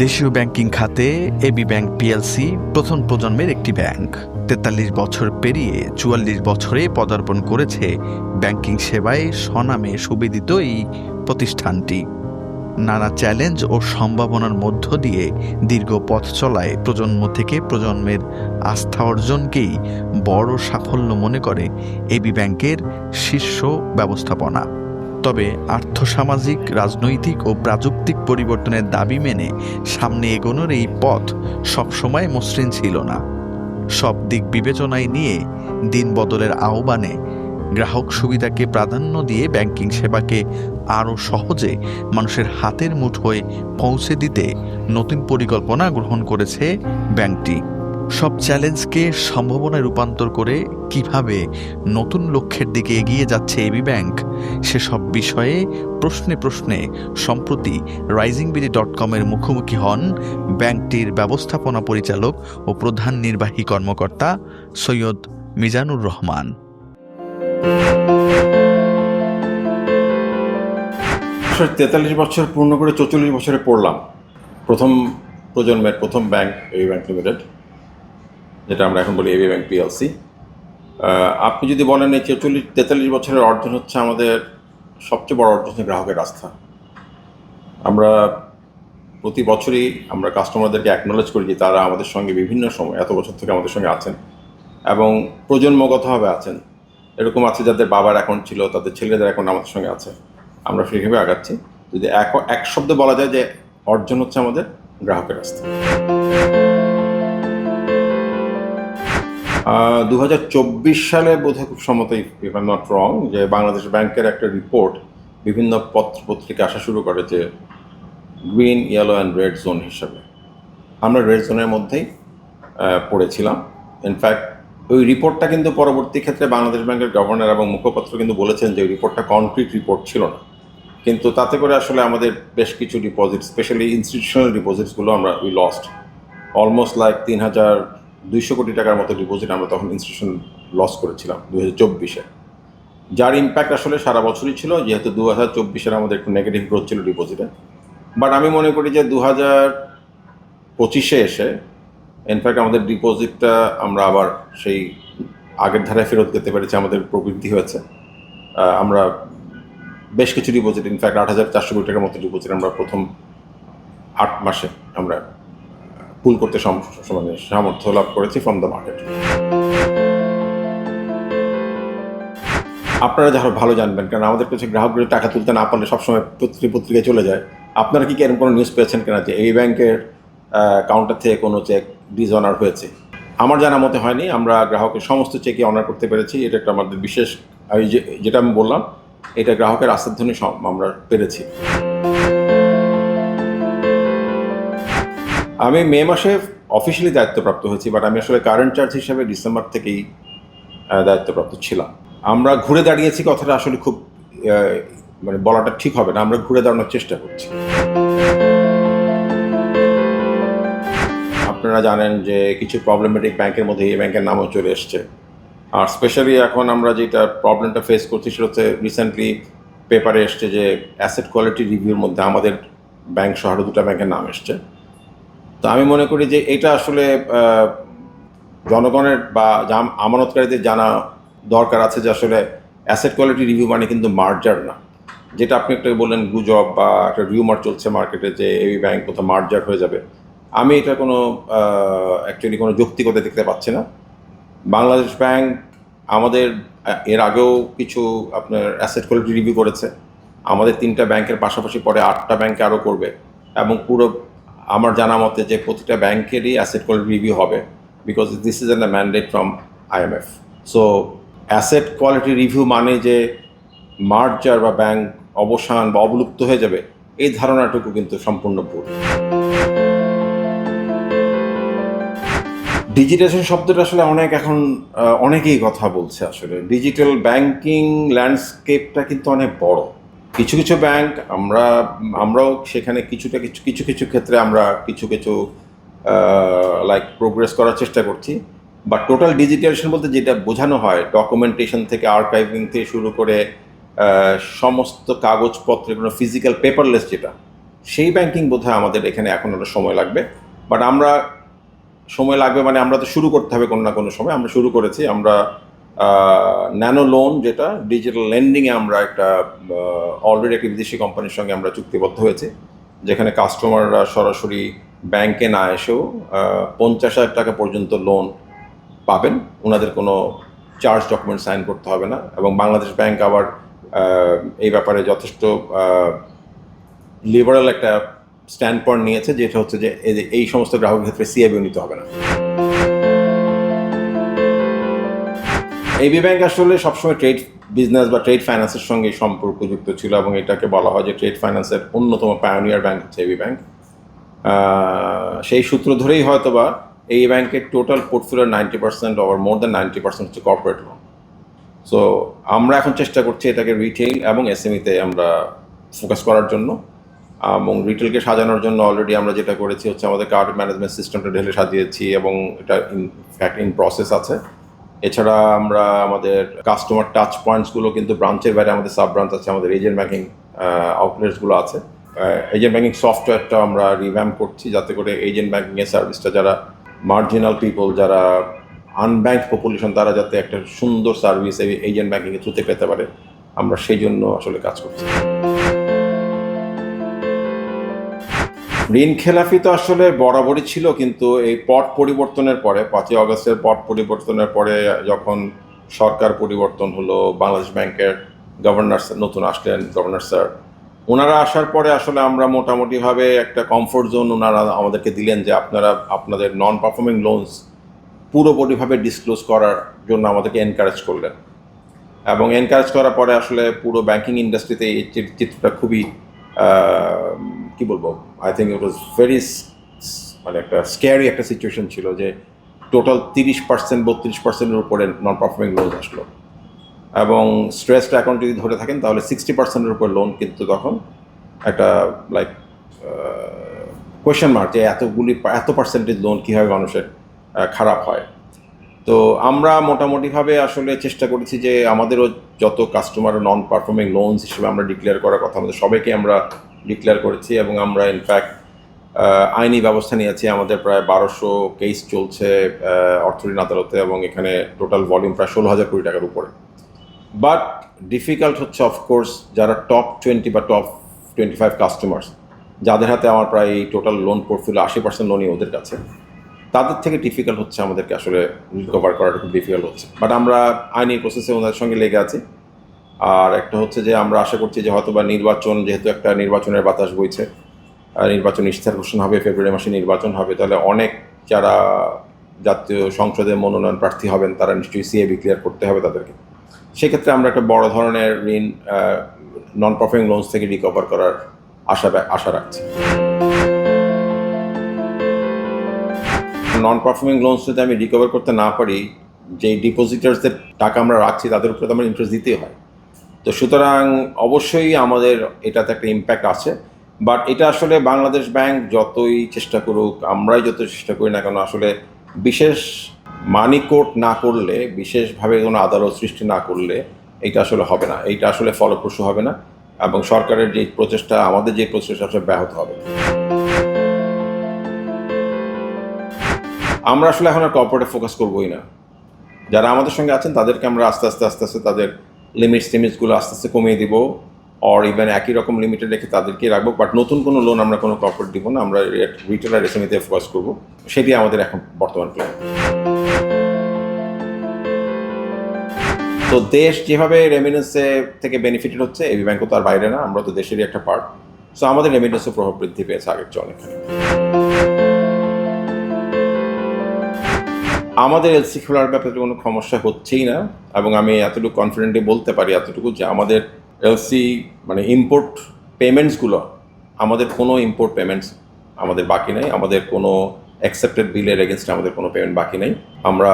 দেশীয় ব্যাংকিং খাতে AB bank PLC প্রথম প্রজন্মের একটি ব্যাংক। তেতাল্লিশ বছর পেরিয়ে চুয়াল্লিশ বছরে পদার্পণ করেছে ব্যাংকিং সেবায় স্বনামে সুবিদিত এই প্রতিষ্ঠানটি। নানা চ্যালেঞ্জ ও সম্ভাবনার মধ্য দিয়ে দীর্ঘ পথ চলায় প্রজন্ম থেকে প্রজন্মের আস্থা অর্জনকেই বড় সাফল্য মনে করে এবি ব্যাংকের শীর্ষ ব্যবস্থাপনা। তবে আর্থসামাজিক, রাজনৈতিক ও প্রাযুক্তিক পরিবর্তনের দাবি মেনে সামনে এগোনোর এই পথ সবসময় মসৃণ ছিল না। সব দিক বিবেচনায় নিয়ে দিন বদলের আহ্বানে গ্রাহক সুবিধাকে প্রাধান্য দিয়ে ব্যাংকিং সেবাকে আরও সহজে মানুষের হাতের মুঠোয় পৌঁছে দিতে নতুন পরিকল্পনা গ্রহণ করেছে ব্যাংকটি। সব চ্যালেঞ্জকে সম্ভাবনায় রূপান্তর করে কীভাবে নতুন লক্ষ্যের দিকে এগিয়ে যাচ্ছে এবি ব্যাংক, সেসব বিষয়ে প্রশ্নে প্রশ্নে সম্প্রতি রাইজিং বিডি ডট কমের মুখোমুখি হন ব্যাংকটির ব্যবস্থাপনা পরিচালক ও প্রধান নির্বাহী কর্মকর্তা সৈয়দ মিজানুর রহমান। তেতাল্লিশ বছর পূর্ণ করে চৌচল্লিশ বছরে পড়লাম। প্রথম প্রজন্মের প্রথম ব্যাংক এই ব্যাংক লিমিটেড। যেটা আমরা এখন বলি এবি ব্যাংক পিএলসি আপনি যদি বলেন এই চৌচল্লিশ তেতাল্লিশ বছরের অর্জন হচ্ছে আমাদের সবচেয়ে বড় অর্জন হচ্ছে গ্রাহকের আস্থা। আমরা প্রতি বছরই আমরা কাস্টমারদেরকে অ্যাকনোলেজ করি যে তারা আমাদের সঙ্গে বিভিন্ন সময়, এত বছর থেকে আমাদের সঙ্গে আছেন এবং প্রজন্মগতভাবে আছেন। এরকম আছে যাদের বাবার অ্যাকাউন্ট ছিল, তাদের ছেলেদের অ্যাকাউন্ট আমাদের সঙ্গে আছে। আমরা সেইভাবে আগাচ্ছি। যদি এক এক শব্দে বলা যায় যে অর্জন হচ্ছে আমাদের গ্রাহকের আস্থা। দু হাজার চব্বিশ সালে বোধহয় খুব সম্মতই ইফ আই নট রং যে বাংলাদেশ ব্যাংকের একটা রিপোর্ট বিভিন্ন পত্র পত্রিকা আসা শুরু করে যে green yellow and red zone হিসাবে। আমরা রেড জোনের মধ্যেই পড়েছিলাম। ইনফ্যাক্ট ওই রিপোর্টটা কিন্তু পরবর্তী ক্ষেত্রে বাংলাদেশ ব্যাংকের গভর্নর এবং মুখপাত্র কিন্তু বলেছেন যে ওই রিপোর্টটা কনক্রিট রিপোর্ট ছিল না। কিন্তু তাতে করে আসলে আমাদের বেশ কিছু ডিপোজিট স্পেশালি ইনস্টিটিউশনাল ডিপোজিটসগুলো আমরা উই লস্ট অলমোস্ট লাইক তিন হাজার দুইশো কোটি টাকার মতো ডিপোজিট আমরা তখন ইনস্টিটিউশন লস করেছিলাম দু হাজার চব্বিশে। যার ইম্প্যাক্ট আসলে সারা বছরই ছিল, যেহেতু দু হাজার চব্বিশের আমাদের একটু নেগেটিভ গ্রোথ ছিল ডিপোজিটে বাট আমি মনে করি যে দু হাজার পঁচিশে এসে ইনফ্যাক্ট আমাদের ডিপোজিটটা আমরা আবার সেই আগের ধারায় ফেরত যেতে পেরেছি, আমাদের প্রবৃদ্ধি হয়েছে। আমরা বেশ কিছু ডিপোজিট ইনফ্যাক্ট আট হাজার চারশো কোটি টাকার মতো ডিপোজিট আমরা প্রথম আট মাসে আমরা পুল করতে মানে সামর্থ্য লাভ করেছি ফ্রম দ্য মার্কেট আপনারা যারা ভালো জানবেন, কারণ আমাদের কাছে গ্রাহকদের টাকা তুলতে না পারলে সবসময় পত্রিকা পত্রিকায় চলে যায়। আপনারা কি এরকম কোনো নিউজ পেয়েছেন কেনা যে এই ব্যাংকের কাউন্টার থেকে কোনো চেক ডিসঅনার হয়েছে? আমার জানা মতে হয়নি, আমরা গ্রাহকের সমস্ত চেকই অনার করতে পেরেছি। এটা একটা আমাদের বিশেষ, আমি যে, যেটা আমি বললাম, এটা গ্রাহকের সম- আমরা পেরেছি। আমি মে মাসে অফিসিয়ালি দায়িত্বপ্রাপ্ত হয়েছি বাট আমি আসলে কারেন্ট চার্জ হিসাবে ডিসেম্বর থেকেই দায়িত্বপ্রাপ্ত ছিলাম। আমরা ঘুরে দাঁড়িয়েছি, কথাটা আসলে খুব মানে বলাটা ঠিক হবে না, আমরা ঘুরে দাঁড়ানোর চেষ্টা করছি। আপনারা জানেন যে কিছু প্রবলেমেটিক ব্যাংকের মধ্যে এই ব্যাংকের নামও চলে এসছে। আর স্পেশালি এখন আমরা যেটা প্রবলেমটা ফেস করছি সেটা হচ্ছে রিসেন্টলি পেপারে এসছে যে অ্যাসেট কোয়ালিটি রিভিউর মধ্যে আমাদের ব্যাংক আরও দুটো ব্যাংকের নাম এসছে। তো আমি মনে করি যে এটা আসলে জনগণের বা আমানতকারীদের জানা দরকার আছে যে আসলে অ্যাসেট কোয়ালিটি রিভিউ মানে কিন্তু মার্জার না। যেটা আপনি একটা বললেন গুজব বা একটা রিউমার চলছে মার্কেটে যে এই ব্যাংক কোথাও মার্জার হয়ে যাবে। আমি এটা কোনো অ্যাকচুয়ালি কোনো যৌক্তিকতা দেখতে পাচ্ছি না। বাংলাদেশ ব্যাংক আমাদের এর আগেও কিছু আপনার অ্যাসেট কোয়ালিটি রিভিউ করেছে। আমাদের তিনটা ব্যাংকের পাশাপাশি পরে আটটা ব্যাংকে আরও করবে এবং পুরো আমার জানা মতে যে প্রতিটা ব্যাংকেরই অ্যাসেট কোয়ালিটি রিভিউ হবে because this is an mandate from IMF so asset quality review মানে যে মার্জার বা ব্যাংক অবসান বা অবলুপ্ত হয়ে যাবে, এই ধারণাটুকু কিন্তু সম্পূর্ণ ভুল। ডিজিটাইজেশন শব্দটা আসলে অনেক এখন অনেকেই কথা বলছে আসলে। ডিজিটাল ব্যাংকিং ল্যান্ডস্কেপটা কিন্তু অনেক বড়। কিছু কিছু ব্যাংক আমরা, আমরাও সেখানে কিছুটা কিছু কিছু কিছু ক্ষেত্রে আমরা কিছু কিছু লাইক প্রোগ্রেস করার চেষ্টা করছি। বা টোটাল ডিজিটাইজেশন বলতে যেটা বোঝানো হয় ডকুমেন্টেশন থেকে আর্কাইভিং থেকে শুরু করে সমস্ত কাগজপত্রে কোনো ফিজিক্যাল পেপারলেস যেটা, সেই ব্যাংকিং বোধহয় আমাদের এখানে এখন একটা সময় লাগবে। বাট আমরা, সময় লাগবে মানে আমরা তো শুরু করতে হবে কোনো না কোনো সময়। আমরা শুরু করেছি, আমরা ন্যানো লোন যেটা ডিজিটাল লেন্ডিংয়ে আমরা একটা অলরেডি একটা বিদেশি কোম্পানির সঙ্গে আমরা চুক্তিবদ্ধ হয়েছি, যেখানে কাস্টমাররা সরাসরি ব্যাংকে না এসেও পঞ্চাশ হাজার টাকা পর্যন্ত লোন পাবেন। ওনাদের কোনো চার্জ ডকুমেন্ট সাইন করতে হবে না এবং বাংলাদেশ ব্যাংক আবার এই ব্যাপারে যথেষ্ট লিবারাল একটা স্ট্যান্ড পয়েন্ট নিয়েছে, যেটা হচ্ছে যে এই সমস্ত গ্রাহকের ক্ষেত্রে সিএবিও নিতে হবে না। এবি ব্যাংক আসলে সবসময় ট্রেড বিজনেস বা ট্রেড ফাইন্যান্সের সঙ্গে সম্পর্কযুক্ত ছিল এবং এটাকে বলা হয় যে ট্রেড ফাইন্যান্সের অন্যতম পায়োনিয়ার ব্যাংক হচ্ছে এবি ব্যাংক সেই সূত্র ধরেই হয়তোবা এই ব্যাংকের total পোর্টফোলিওর ninety percent over more than ninety percent হচ্ছে কর্পোরেট লোন সো আমরা এখন চেষ্টা করছি এটাকে রিটেইল এবং এসএমইতে আমরা ফোকাস করার জন্য এবং রিটেলকে সাজানোর জন্য অলরেডি আমরা যেটা করেছি হচ্ছে আমাদের কার্ড ম্যানেজমেন্ট সিস্টেমটা ঢেলে সাজিয়েছি এবং এটা ইন ফ্যাক্ট ইন প্রসেস আছে। এছাড়া আমরা আমাদের কাস্টমার টাচ পয়েন্টসগুলো কিন্তু ব্রাঞ্চের বাইরে আমাদের সাব ব্রাঞ্চ আছে, আমাদের এজেন্ট ব্যাংকিং আউটলেটসগুলো আছে। এজেন্ট ব্যাংকিং সফটওয়্যারটা আমরা রিভ্যাম করছি যাতে করে এজেন্ট ব্যাংকিংয়ের সার্ভিসটা যারা মার্জিনাল পিপল যারা আনব্যাংক পপুলেশন তারা যাতে একটা সুন্দর সার্ভিস এজেন্ট ব্যাংকিংয়ের থ্রুতে পেতে পারে। আমরা সেই জন্য আসলে কাজ করছি। ঋণ খেলাফি তো আসলে বরাবরই ছিল, কিন্তু এই পট পরিবর্তনের পরে, পাঁচই আগস্টের পট পরিবর্তনের পরে যখন সরকার পরিবর্তন হলো, বাংলাদেশ ব্যাংকের গভর্নর নতুন আসলেন গভর্নর স্যার ওনারা আসার পরে আসলে আমরা মোটামুটিভাবে একটা কমফোর্ট জোন ওনারা আমাদেরকে দিলেন যে আপনারা, আপনাদের নন পারফর্মিং লোনস পুরোপুরিভাবে ডিসক্লোজ করার জন্য আমাদেরকে এনকারেজ করলেন। এবং এনকারেজ করার পরে আসলে পুরো ব্যাংকিং ইন্ডাস্ট্রিতে এই চিত্রটা খুবই কি বলব I think it was very মানে একটা স্ক্যারি একটা সিচুয়েশন ছিল যে টোটাল তিরিশ পার্সেন্ট বত্রিশ পার্সেন্টের উপরে নন পারফর্মিং লোন আসলো। এবং স্ট্রেসড অ্যাকাউন্ট যদি ধরে থাকেন, তাহলে সিক্সটি পার্সেন্টের উপর লোন কিন্তু তখন একটা লাইক কোয়েশ্চেন মার্ক যে এতগুলি, এত পার্সেন্টেজ লোন কীভাবে মানুষের খারাপ হয়। তো আমরা মোটামুটিভাবে আসলে চেষ্টা করেছি যে আমাদেরও যত কাস্টমার নন পারফর্মিং লোনস হিসেবে আমরা ডিক্লেয়ার করার কথা আমাদের সবাইকে আমরা ডিক্লেয়ার করেছি এবং আমরা ইনফ্যাক্ট আইনি ব্যবস্থা নিয়েছি। আমাদের প্রায় বারোশো কেস চলছে আহ, অর্থ ঋণ আদালতে এবং এখানে টোটাল ভলিউম প্রায় ষোলো হাজার কোটি টাকার উপরে। বাট ডিফিকাল্ট হচ্ছে অফকোর্স যারা টপ টোয়েন্টি বা টপ টোয়েন্টি ফাইভ কাস্টমার্স যাদের হাতে আমার প্রায় টোটাল লোন পোর্টফোলিও আশি পার্সেন্ট লোনই ওদের কাছে তাদের থেকে ডিফিকাল্ট হচ্ছে আমাদেরকে আসলে রিকভার করাটা খুব ডিফিকাল্ট হচ্ছে। বাট আমরা আইনি প্রসেসে ওনাদের সঙ্গে লেগে আছি। আর একটা হচ্ছে যে আমরা আশা করছি যে হয়তো বা নির্বাচন, যেহেতু একটা নির্বাচনের বাতাস বইছে নির্বাচন ইশতেহার ঘোষণা হবে, ফেব্রুয়ারি মাসে নির্বাচন হবে, তাহলে অনেক যারা জাতীয় সংসদে মনোনয়ন প্রার্থী হবেন, তারা নিশ্চয়ই সিএবি ক্লিয়ার করতে হবে তাদেরকে। সেক্ষেত্রে আমরা একটা বড় ধরনের ঋণ নন পারফর্মিং লোনস থেকে রিকভার করার আশা আশা রাখছি। নন পারফর্মিং লোনস যদি আমি রিকভার করতে না পারি যে ডিপোজিটার্সদের টাকা আমরা রাখছি, তাদের উপরে তো আমার ইন্টারেস্ট দিতেই হয়। তো সুতরাং অবশ্যই আমাদের এটাতে একটা ইম্প্যাক্ট আছে। বাট এটা আসলে বাংলাদেশ ব্যাংক যতই চেষ্টা করুক, আমরাই যত চেষ্টা করি না কেন, আসলে বিশেষ মানি কোর্ট না করলে, বিশেষভাবে কোনো আদালত সৃষ্টি না করলে এটা আসলে হবে না। এইটা আসলে ফলপ্রসূ হবে না এবং সরকারের যে প্রচেষ্টা, আমাদের যে প্রচেষ্টা আসলে ব্যাহত হবে। আমরা আসলে এখন আর কর্পোরেটে ফোকাস করবোই না। যারা আমাদের সঙ্গে আছেন, তাদেরকে আমরা আস্তে আস্তে আস্তে আস্তে তাদের লিমিটস টিমিটসগুলো আস্তে আস্তে কমিয়ে দিব অর ইভেন একই রকম লিমিটে রেখে তাদেরকে রাখব বাট নতুন কোনো লোন আমরা কোনো কর্পোরেট দিব না, আমরা রিটেল আর এসএমইতে ফোকাস করব সেটি আমাদের এখন বর্তমান প্ল্যান তো দেশ যেভাবে রেমিনেন্সে থেকে বেনিফিটেড হচ্ছে এবি ব্যাংকও তার বাইরে না, আমরা তো দেশেরই একটা পার্ট সো আমাদের রেমিনেন্সও প্রভাব বৃদ্ধি পেয়েছে আগের চেয়ে অনেকখানি। আমাদের এলসি খোলার ব্যাপারে কোনো সমস্যা হচ্ছেই না এবং আমি এতটুকু কনফিডেন্টলি বলতে পারি এতটুকু যে আমাদের এলসি মানে ইম্পোর্ট পেমেন্টসগুলো আমাদের কোনো ইম্পোর্ট পেমেন্টস আমাদের বাকি নেই, আমাদের কোনো অ্যাকসেপ্টেড বিলের এগেনস্টে আমাদের কোনো পেমেন্ট বাকি নেই। আমরা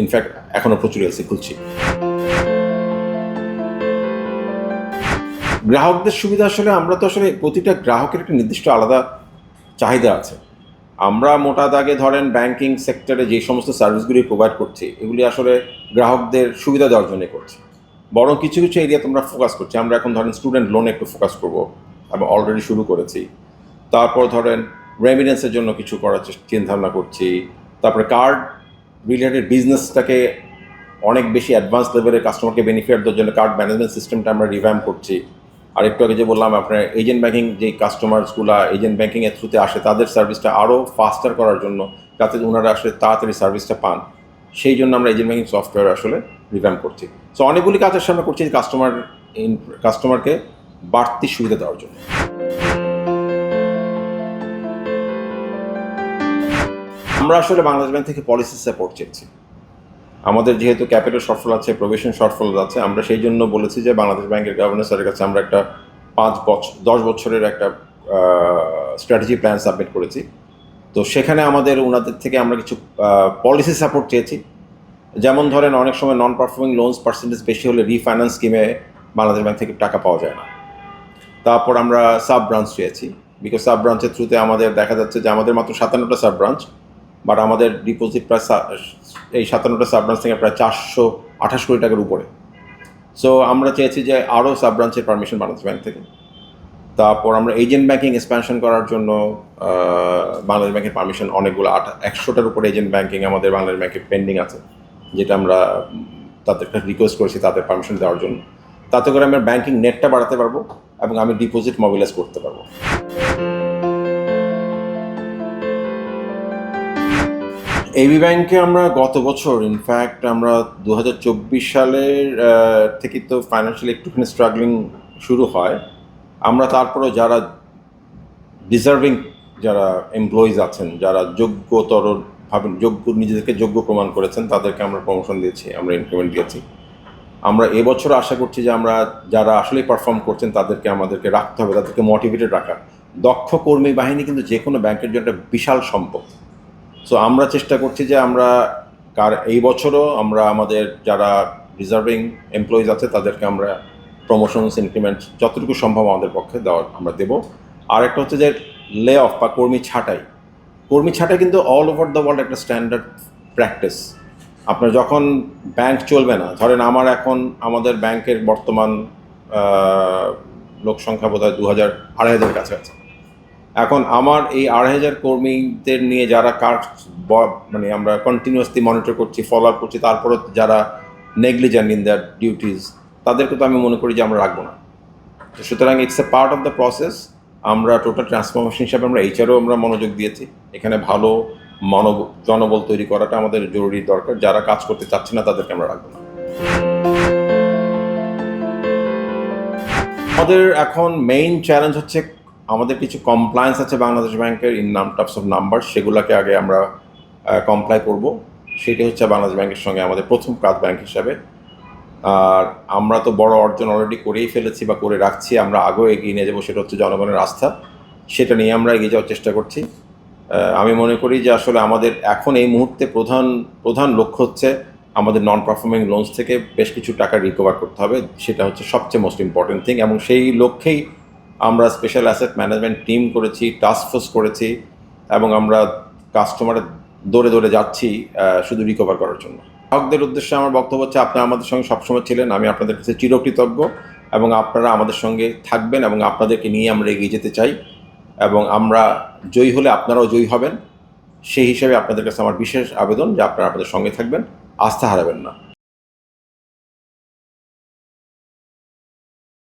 ইনফ্যাক্ট এখনও প্রচুর এলসি খুলছি। গ্রাহকদের সুবিধা আসলে আমরা তো আসলে প্রতিটা গ্রাহকের একটা নির্দিষ্ট আলাদা চাহিদা আছে। আমরা মোটা দাগে ধরেন ব্যাংকিং সেক্টরে যে সমস্ত সার্ভিসগুলি প্রোভাইড করছি, এগুলি আসলে গ্রাহকদের সুবিধা দেওয়ার জন্য করছি। বরং কিছু কিছু এরিয়া তোমরা ফোকাস করছি। আমরা এখন ধরেন স্টুডেন্ট লোনে একটু ফোকাস করব। আমরা অলরেডি শুরু করেছি। তারপর ধরেন রেমিডেন্সের জন্য কিছু করার চিন্তা ভাবনা করছি। তারপরে কার্ড রিলেটেড বিজনেসটাকে অনেক বেশি অ্যাডভান্স লেভেলের কাস্টমারকে বেনিফিট দেওয়ার জন্য কার্ড ম্যানেজমেন্ট সিস্টেমটা আমরা রিভ্যাম করছি। আর একটু আগে যে বললাম, আপনার এজেন্ট ব্যাঙ্কিং যে কাস্টমার্সগুলো এজেন্ট ব্যাঙ্কিংয়ের থ্রুতে আসে, তাদের সার্ভিসটা আরও ফাস্টার করার জন্য যাতে ওনারা আসলে তাড়াতাড়ি সার্ভিসটা পান, সেই জন্য আমরা এজেন্ট ব্যাঙ্কিং সফটওয়্যার আসলে রিভ্যাম করছি। সো অনেকগুলি কাজের সামনে করছি কাস্টমার কাস্টমারকে বাড়তি সুবিধা দেওয়ার জন্য। আমরা আসলে বাংলাদেশ ব্যাংক থেকে পলিসি সাপোর্ট চেয়েছি। আমাদের যেহেতু ক্যাপিটাল শর্টফল আছে প্রভিশন শর্টফল আছে, আমরা সেই জন্য বলেছি যে বাংলাদেশ ব্যাংকের গভর্নর কাছে আমরা একটা পাঁচ বছর দশ বছরের একটা স্ট্র্যাটেজি প্ল্যান সাবমিট করেছি। তো সেখানে আমাদের ওনাদের থেকে আমরা কিছু পলিসি সাপোর্ট চেয়েছি। যেমন ধরেন অনেক সময় নন পারফর্মিং লোনস পার্সেন্টেজ বেশি হলে রিফাইন্যান্স স্কিমে বাংলাদেশ ব্যাংক থেকে টাকা পাওয়া যায় না। তারপর আমরা সাব ব্রাঞ্চ চেয়েছি। বিকজ সাব ব্রাঞ্চের থ্রুতে আমাদের দেখা যাচ্ছে যে আমাদের মাত্র সাতান্নটা সাব ব্রাঞ্চ বাট আমাদের ডিপোজিট প্রায় এই সাতান্নটা সাব ব্রাঞ্চ থেকে প্রায় চারশো আঠাশ কোটি টাকার উপরে। সো আমরা চেয়েছি যে আরও সাব ব্রাঞ্চের পারমিশন বাংলাদেশ ব্যাংক থেকে। তারপর আমরা এজেন্ট ব্যাংকিং এক্সপ্যানশন করার জন্য বাংলাদেশ ব্যাংকের পারমিশন অনেকগুলো আট একশোটার উপরে এজেন্ট ব্যাংকিং আমাদের বাংলাদেশ ব্যাংকে পেন্ডিং আছে। যেটা আমরা তাদের রিকোয়েস্ট করেছি তাদের পারমিশন দেওয়ার জন্য। তাতে করে আমরা ব্যাংকিং নেটটা বাড়াতে পারব এবং আমি ডিপোজিট মোবিলাইজ করতে পারব। এবি ব্যাংকে আমরা গত বছর ইনফ্যাক্ট আমরা দু হাজার চব্বিশ সালের থেকে তো ফাইন্যান্সিয়ালি একটুখানি স্ট্রাগলিং শুরু হয়। আমরা তারপরে যারা ডিজার্ভিং যারা এমপ্লয়িজ আছেন, যারা যোগ্যতর ভাবেন যোগ্য, নিজেদেরকে যোগ্য প্রমাণ করেছেন, তাদেরকে আমরা প্রমোশন দিয়েছি, আমরা ইনক্রিমেন্ট দিয়েছি। আমরা এবছর আশা করছি যে আমরা যারা আসলেই পারফর্ম করছেন, তাদেরকে আমাদেরকে রাখতে হবে, তাদেরকে মোটিভেটেড রাখা। দক্ষ কর্মী বাহিনী কিন্তু যে কোনো ব্যাংকের জন্য একটা বিশাল সম্পদ। সো আমরা চেষ্টা করছি যে আমরা কার, এই বছরও আমরা আমাদের যারা রিজার্ভিং এমপ্লয়িজ আছে, তাদেরকে আমরা প্রমোশনস ইনক্রিমেন্ট যতটুকু সম্ভব আমাদের পক্ষে দেওয়ার, আমরা দেব। আর একটা হচ্ছে যে লে অফ বা কর্মী ছাঁটাই। কর্মী ছাঁটাই কিন্তু অল ওভার দ্য ওয়ার্ল্ড একটা স্ট্যান্ডার্ড প্র্যাকটিস আপনার যখন ব্যাংক চলবে না, ধরেন আমার এখন আমাদের ব্যাংকের বর্তমান লোক সংখ্যা বোধ হয় দু হাজার আড়াই হাজার কাছাকাছি। এখন আমার এই আড়াই হাজার কর্মীদের নিয়ে যারা কাজ মানে আমরা কন্টিনিউয়াসলি মনিটর করছি ফলো আপ করছি, তারপরে যারা নেগলিজেন্ট ইন দ্যার ডিউটিস তাদেরকে তো আমি মনে করি যে আমরা রাখব না। তো সুতরাং it's a part of the process আমরা টোটাল ট্রান্সফরমেশন হিসাবে আমরা এইচআরও আমরা মনোযোগ দিয়েছি। এখানে ভালো মানব, জনবল তৈরি করাটা আমাদের জরুরি দরকার, যারা কাজ করতে চাচ্ছে না তাদেরকে আমরা রাখব না। আমাদের এখন মেইন চ্যালেঞ্জ হচ্ছে আমাদের কিছু কমপ্লায়েন্স আছে বাংলাদেশ ব্যাংকের ইন নাম টার্মস অফ নাম্বার সেগুলোকে আগে আমরা কমপ্লাই করব। সেটি হচ্ছে বাংলাদেশ ব্যাংকের সঙ্গে আমাদের প্রথম কাজ ব্যাংক হিসাবে। আর আমরা তো বড় অর্জন অলরেডি করেই ফেলেছি বা করে রাখছি, আমরা আগেও এগিয়ে নিয়ে যাব, সেটা হচ্ছে জনগণের আস্থা। সেটা নিয়ে আমরা এগিয়ে যাওয়ার চেষ্টা করছি। আমি মনে করি যে আসলে আমাদের এখন এই মুহূর্তে প্রধান প্রধান লক্ষ্য হচ্ছে আমাদের নন পারফর্মিং লোনস থেকে বেশ কিছু টাকা রিকভার করতে হবে। সেটা হচ্ছে সবচেয়ে মোস্ট ইম্পর্টেন্ট থিং এবং সেই লক্ষ্যেই আমরা স্পেশাল অ্যাসেট ম্যানেজমেন্ট টিম করেছি টাস্ক ফোর্স করেছি এবং আমরা কাস্টমারের দৌড়ে দৌড়ে যাচ্ছি শুধু রিকভার করার জন্য। গ্রাহকদের উদ্দেশ্যে আমার বক্তব্য হচ্ছে আপনারা আমাদের সঙ্গে সবসময় ছিলেন, আমি আপনাদের কাছে চিরকৃতজ্ঞ এবং আপনারা আমাদের সঙ্গে থাকবেন এবং আপনাদেরকে নিয়ে আমরা এগিয়ে যেতে চাই এবং আমরা জয়ী হলে আপনারাও জয়ী হবেন। সেই হিসাবে আপনাদের কাছে আমার বিশেষ আবেদন যে আপনারা আপনাদের সঙ্গে থাকবেন, আস্থা হারাবেন না।